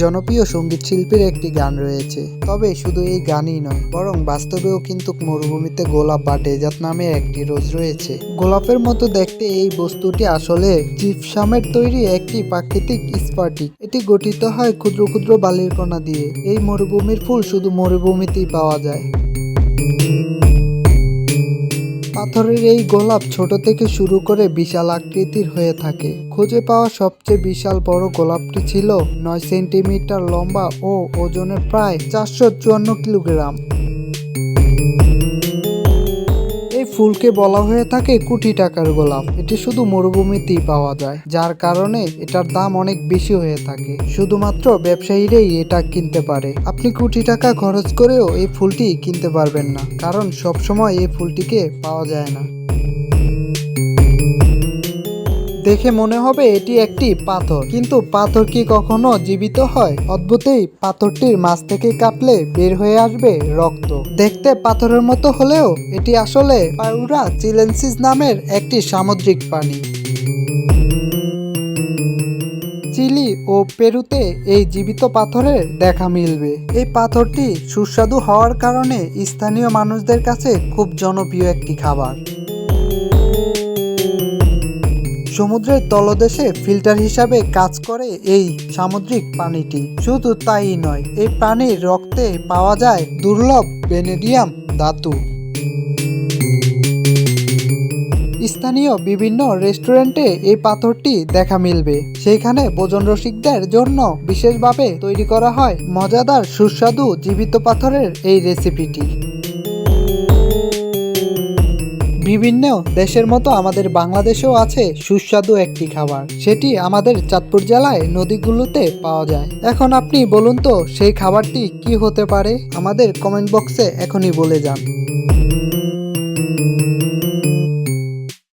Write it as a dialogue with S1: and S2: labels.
S1: জনপ্রিয় সংগীত শিল্পীর একটি গান রয়েছে। তবে শুধু এই গানই নয়, বরং বাস্তবেও কিন্তু মরুভূমিতে গোলাপ বা ডেজার্ট নামে একটি রোজ রয়েছে। গোলাপের মতো দেখতে এই বস্তুটি আসলে জিপসামের তৈরি একটি প্রাকৃতিক স্পাটিক এটি গঠিত হয় ক্ষুদ্র ক্ষুদ্র বালির কণা দিয়ে। এই মরুভূমির ফুল শুধু মরুভূমিতেই পাওয়া যায়। পাথরের এই গোলাপ ছোট থেকে শুরু করে বিশাল আকৃতির হয়ে থাকে। খুঁজে পাওয়া সবচেয়ে বিশাল বড় গোলাপটি ছিল নয় সেন্টিমিটার লম্বা ও ওজনে প্রায় চারশো চুয়ান্ন কিলোগ্রাম। ফুলকে বলা হয়ে থাকে কোটি টাকার গোলাপ। এটি শুধু মরুভূমিতেই পাওয়া যায়, যার কারণে এটার দাম অনেক বেশি হয়ে থাকে। শুধুমাত্র ব্যবসায়ীরাই এটা কিনতে পারে। আপনি কোটি টাকা খরচ করেও এই ফুলটি কিনতে পারবেন না, কারণ সবসময় এই ফুলটিকে পাওয়া যায় না। দেখে মনে হবে এটি একটি পাথর। কিন্তু পাথর কি কখনো জীবিত হয়? অদ্ভুতই পাথরটির মাছ থেকে কাটলে বের হয়ে আসবে রক্ত। দেখতে পাথরের মতো হলেও এটি আসলে পাউরা চিলেন্সিস নামের একটি সামুদ্রিক প্রাণী। চিলি ও পেরুতে এই জীবিত পাথরের দেখা মিলবে। এই পাথরটি সুস্বাদু হওয়ার কারণে স্থানীয় মানুষদের কাছে খুব জনপ্রিয় একটি খাবার। সমুদ্রের তলদেশে ফিল্টার হিসাবে কাজ করে এই সামুদ্রিক প্রাণীটি। শুধু তাই নয়, এই প্রাণীর রক্তে পাওয়া যায় দুর্লভ বেনেডিয়াম ধাতু। স্থানীয় বিভিন্ন রেস্টুরেন্টে এই পাথরটি দেখা মিলবে। সেইখানে ভোজন রসিকদের জন্য বিশেষভাবে তৈরি করা হয় মজাদার সুস্বাদু জীবিত পাথরের এই রেসিপিটি। বিভিন্ন দেশের মতো আমাদের বাংলাদেশেও আছে সুস্বাদু একটি খাবার। সেটি আমাদের চাঁদপুর জেলায় নদীগুলোতে পাওয়া যায়। এখন আপনি বলুন তো, সেই খাবারটি কি হতে পারে? আমাদের কমেন্ট বক্সে এখনই বলে যান।